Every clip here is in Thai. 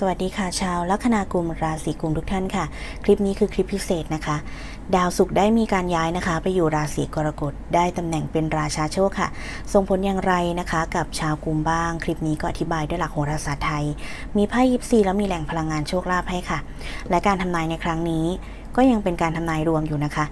สวัสดีค่ะชาวลัคนากุมราศีกุมทุกท่านค่ะ คลิปนี้คือคลิปพิเศษนะคะ ดาวศุกร์ได้มีการย้ายนะคะ ไปอยู่ราศีกรกฎได้ตำแหน่งเป็นราชาโชคค่ะส่งผลอย่างไรนะคะ กับชาวกุมบ้าง คลิปนี้ก็อธิบายด้วยหลักโหราศาสตร์ไทย มีไพ่ยิปซีแล้วมีแหล่งพลังงานโชคลาภให้ค่ะ และการทำนายในครั้งนี้ ก็ยังเป็นการทำนายรวมอยู่นะคะ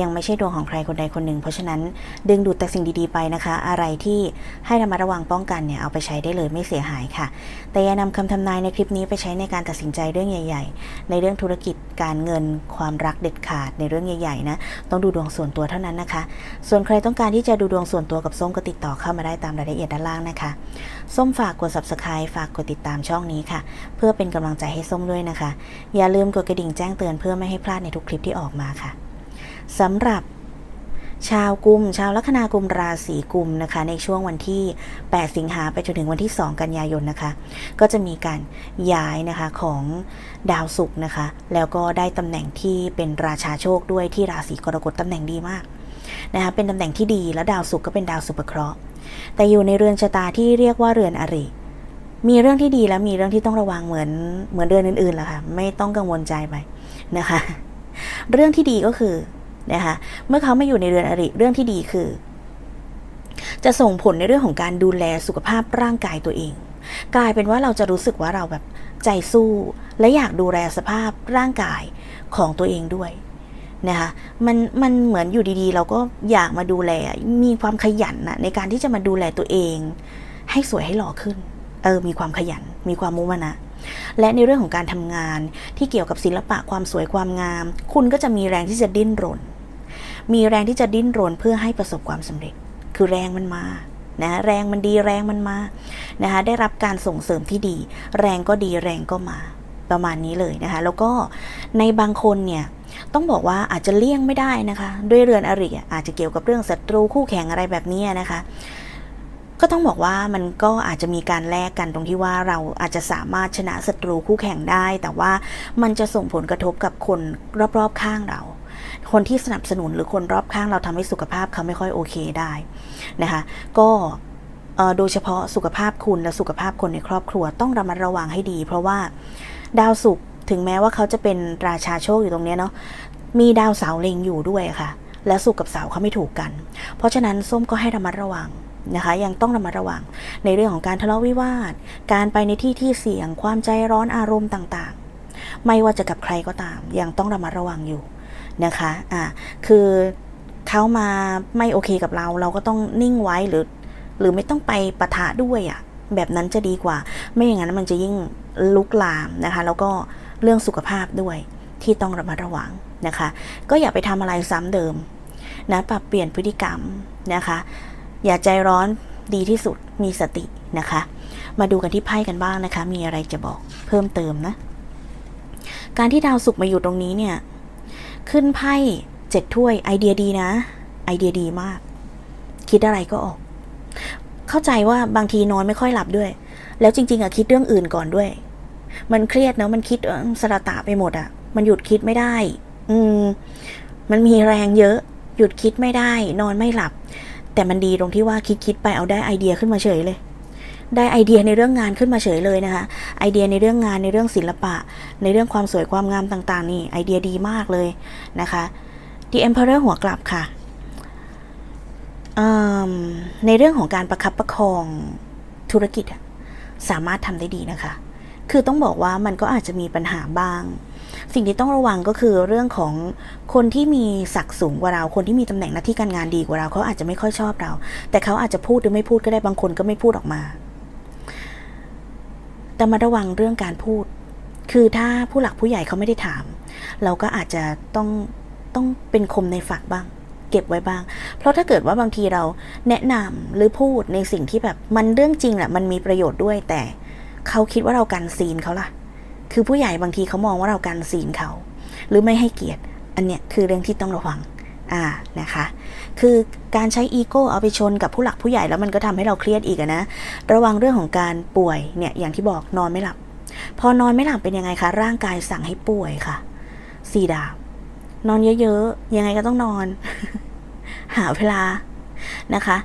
ยังไม่ใช่ดวงของใครคนใดคนหนึ่ง เพราะฉะนั้นดึงดูดแต่สิ่งดีๆไปนะคะ อะไรที่ให้ระมัดระวังป้องกันเนี่ยเอาไปใช้ได้เลยไม่เสียหายค่ะ แต่อย่านำคำทำนายในคลิปนี้ไปใช้ในการตัดสินใจเรื่องใหญ่ ๆ ในเรื่องธุรกิจการเงินความรักเด็ดขาดในเรื่องใหญ่ๆนะต้องดูดวงส่วนตัวเท่านั้นนะคะ ส่วนใครต้องการที่จะดูดวงส่วนตัวกับส้มก็ติดต่อเข้ามาได้ตามรายละเอียดด้านล่างนะคะ ส้มฝากกด subscribe ฝากกดติดตามช่องนี้ค่ะ เพื่อเป็นกำลังใจให้ส้มด้วยนะคะ อย่าลืมกดกระดิ่งแจ้งเตือนเพื่อไม่ให้พลาดในทุกคลิปที่ออกมาค่ะสำหรับชาวกุม ชาวลัคนากุมราศีกุมนะคะ ในช่วงวันที่ 8 สิงหาไปจนถึงวันที่ 2 กันยายนนะคะ ก็จะมีการย้ายนะคะของดาวศุกร์นะคะ แล้วก็ได้ตำแหน่งที่เป็นราชาโชคด้วยที่ราศีกรกฎตำแหน่งดีมากนะคะเป็นตำแหน่งที่ดีแล้วดาวศุกร์ก็เป็นดาวสุภเคราะห์ แต่อยู่ในเรือนชะตาที่เรียกว่าเรือนอริมีเรื่องที่ดีและมีเรื่องที่ต้องระวังเหมือนเหมือนเดือนอื่นๆแหละค่ะไม่ต้องกังวลใจไปนะคะ เรื่องที่ดีก็คือนะคะเมื่อเขาไมาอยู่ในเรือนอริเรื่องที่ดีคือ จะส่งผลในเรื่องของการดูแลสุขภาพร่างกายตัวเอง กลายเป็นว่าเราจะรู้สึกว่าเราแบบใจสู้ และอยากดูแลสภาพร่างกายของตัวเองด้วยนะคะมันมันเหมือนอยู่ดีๆ เราก็อยากมาดูแลมีความขยันนะในการที่จะมาดูแลตัวเอง ให้สวยให้หล่อขึ้น เออมีความขยัน มีความมุ่งมั่นนะ และในเรื่องของการทำงานที่เกี่ยวกับศิลปะความสวยความงาม คุณก็จะมีแรงที่จะดิ้นรน มีแรงที่จะดิ้นรนเพื่อให้ประสบความสำเร็จ คือแรงมันมานะแรงมันดีแรงมันมานะคะได้รับการส่งเสริมที่ดี แรงก็ดีแรงก็มาประมาณนี้เลยนะคะ แล้วก็ในบางคนเนี่ยต้องบอกว่าอาจจะเลี่ยงไม่ได้นะคะ ด้วยเรือนอริอาจจะเกี่ยวกับเรื่องศัตรูคู่แข่งอะไรแบบนี้นะคะ ก็ต้องบอกว่ามันก็อาจจะมีการแลกกันตรงที่ว่าเราอาจจะสามารถชนะศัตรูคู่แข่งได้ แต่ว่ามันจะส่งผลกระทบกับคนรอบๆข้างเราคนที่สนับสนุนหรือคนรอบข้างเราทำให้สุขภาพเขาไม่ค่อยโอเคได้นะคะ ก็โดยเฉพาะสุขภาพคุณและสุขภาพคนในครอบครัวต้องระมัดระวังให้ดี เพราะว่าดาวศุกร์ถึงแม้ว่าเขาจะเป็นราชาโชคอยู่ตรงนี้เนาะมีดาวเสาเล็งอยู่ด้วยค่ะ และศุกกับเสาเขาไม่ถูกกัน เพราะฉะนั้นส้มก็ให้ระมัดระวัง นะคะยังต้องระมัดระวัง ในเรื่องของการทะเลาะวิวาท การไปในที่ที่เสี่ยง ความใจร้อนอารมณ์ต่างๆ ไม่ว่าจะกับใครก็ตาม ยังต้องระมัดระวังอยู่นะคะอ่าคือเขามาไม่โอเคกับเรา เราก็ต้องนิ่งไว้หรือ หรือไม่ต้องไปปะทะด้วยอะ่ะแบบนั้นจะดีกว่า ไม่อย่างนั้นมันจะยิ่งลุกลามนะคะ แล้วก็เรื่องสุขภาพด้วยที่ต้องระมัดระวังนะคะ ก็อย่าไปทำอะไรซ้ำเดิมนะปรับเปลี่ยนพฤติกรรมนะคะ อย่าใจร้อนดีที่สุดมีสตินะคะ มาดูกันที่ไพ่กันบ้างนะคะ มีอะไรจะบอกเพิ่มเติมนะ การที่ดาวศุกร์มาอยู่ตรงนี้เนี่ย ขึ้นไพ่เจ็ดถ้วยไอเดียดีนะ ไอเดียดีมาก คิดอะไรก็ออก เข้าใจว่าบางทีนอนไม่ค่อยหลับด้วย แล้วจริง ๆอะคิดเรื่องอื่นก่อนด้วย มันเครียดเนาะมันคิดสระตะไปหมดอะมันหยุดคิดไม่ได้ อืม มันมีแรงเยอะ หยุดคิดไม่ได้ นอนไม่หลับ แต่มันดีตรงที่ว่าคิดคิดไปเอาได้ไอเดียขึ้นมาเฉยเลย ได้ไอเดียในเรื่องงานขึ้นมาเฉยเลยนะคะ ไอเดียในเรื่องงานในเรื่องศิลปะ ในเรื่องความสวยความงามต่างๆ นี่ไอเดียดีมากเลยนะคะ The Emperor หัวกลับค่ะในเรื่องของการประคับประคองธุรกิจสามารถทำได้ดีนะคะ คือต้องบอกว่ามันก็อาจจะมีปัญหาบ้าง สิ่งที่ต้องระวังก็คือเรื่องของคนที่มีศักดิ์สูงกว่าเรา คนที่มีตำแหน่งหน้าที่การงานดีกว่าเราเขาอาจจะไม่ค่อยชอบเรา แต่เขาอาจจะพูดหรือไม่พูดก็ได้บางคนก็ไม่พูดออกมา แต่มาระวังเรื่องการพูด คือถ้าผู้หลักผู้ใหญ่เขาไม่ได้ถาม เราก็อาจจะต้องต้องเป็นคมในฝักบ้าง เก็บไว้บ้าง เพราะถ้าเกิดว่าบางทีเราแนะนำหรือพูดในสิ่งที่แบบมันเรื่องจริงแหละมันมีประโยชน์ด้วยแต่เขาคิดว่าเรากันซีนเขาล่ะ คือผู้ใหญ่บางทีเขามองว่าเรากันซีนเขา หรือไม่ให้เกียรติ อันเนี้ยคือเรื่องที่ต้องระวัง อ่า นะคะ คือการใช้อีโก้เอาไปชนกับผู้หลักผู้ใหญ่แล้วมันก็ทำให้เราเครียดอีกนะ ระวังเรื่องของการป่วย เนี่ยอย่างที่บอกนอนไม่หลับ พอนอนไม่หลับเป็นยังไงคะ ร่างกายสั่งให้ป่วยค่ะ สี่ดาบ นอนเยอะๆ ยังไงก็ต้องนอน หาเวลา นะคะ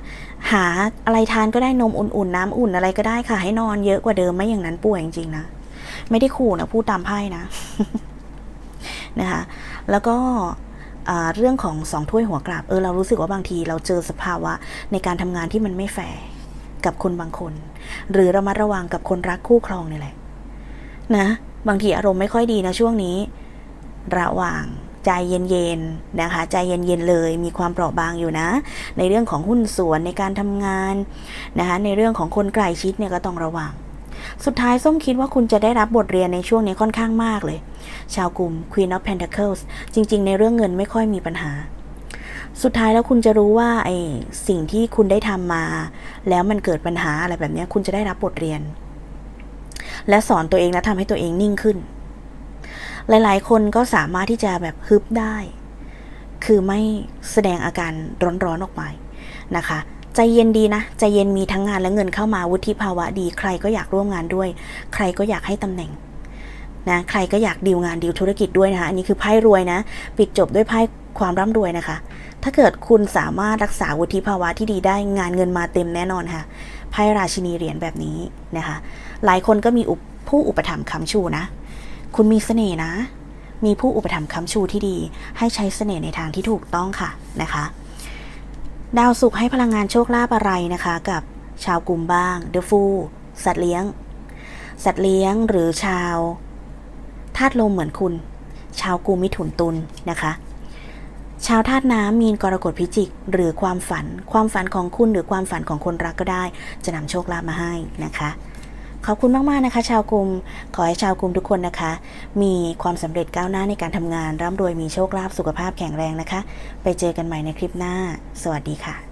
หาอะไรทานก็ได้นมอุ่นๆ น้ำอุ่นอะไรก็ได้ค่ะ ให้นอนเยอะกว่าเดิมไม่อย่างนั้นป่วยจริงๆนะ ไม่ได้ขู่นะ พูดตามไพ่นะนะคะ แล้วก็เรื่องของสองถ้วยหัวกลับเออเรารู้สึกว่าบางทีเราเจอสภาวะในการทำงานที่มันไม่แฟร์กับคนบางคน หรือระมัดระวังกับคนรักคู่ครองนี่แหละนะบางทีอารมณ์ไม่ค่อยดีนะช่วงนี้ ระว่างใจเย็นๆนะคะ ใจเย็นๆเลยมีความเปราะบางอยู่นะ ในเรื่องของหุ้นส่วนในการทำงานนะคะในเรื่องของคนใกล้ชิดเนี่ยก็ต้องระวัง สุดท้ายส้มคิดว่าคุณจะได้รับบทเรียนในช่วงนี้ค่อนข้างมากเลย ชาวกลุ่ม Queen of Pentacles จริง ๆ ในเรื่องเงินไม่ค่อยมีปัญหา สุดท้ายแล้วคุณจะรู้ว่าไอ้สิ่งที่คุณได้ทำมา แล้วมันเกิดปัญหาอะไรแบบนี้คุณจะได้รับบทเรียน และสอนตัวเองและทำให้ตัวเองนิ่งขึ้น หลาย ๆ คนก็สามารถที่จะแบบฮึบได้ คือไม่แสดงอาการร้อนๆออกไปนะคะ ใจเย็นดีนะ ใจเย็นมีทั้งงานและเงินเข้ามาวุฒิภาวะดี ใครก็อยากร่วมงานด้วย ใครก็อยากให้ตำแหน่งนะใครก็อยากดีลงานดีลธุรกิจด้วยนะคะ อันนี้คือไพ่รวยนะ ปิดจบด้วยไพ่ความร่ำรวยนะคะ ถ้าเกิดคุณสามารถรักษาวุฒิภาวะที่ดีได้งานเงินมาเต็มแน่นอนค่ะไพ่ราชินีเหรียญแบบนี้นะคะ หลายคนก็มีผู้อุปถัมภ์ค้ำชูนะ คุณมีเสน่ห์นะ มีผู้อุปถัมภ์ค้ำชูที่ดี ให้ใช้เสน่ห์ในทางที่ถูกต้องค่ะนะคะ ดาวสุขให้พลังงานโชคลาภอะไรนะคะ กับชาวกลุ่มบ้าง เดอฟู สัตว์เลี้ยง สัตว์เลี้ยงหรือชาวธาตุลมเหมือนคุณ ชาวกุมมิถุนตุลนะคะ ชาวธาตุน้ำมีนกรกฎพิจิก หรือความฝัน ความฝันของคุณหรือความฝันของคนรักก็ได้ จะนำโชคลาภมาให้นะคะ ขอบคุณมากๆนะคะ ชาวกลุ่มขอให้ชาวกลุ่มทุกคนนะคะ มีความสำเร็จก้าวหน้าในการทำงาน ร่ำรวยมีโชคลาภสุขภาพแข็งแรงนะคะ ไปเจอกันใหม่ในคลิปหน้า สวัสดีค่ะ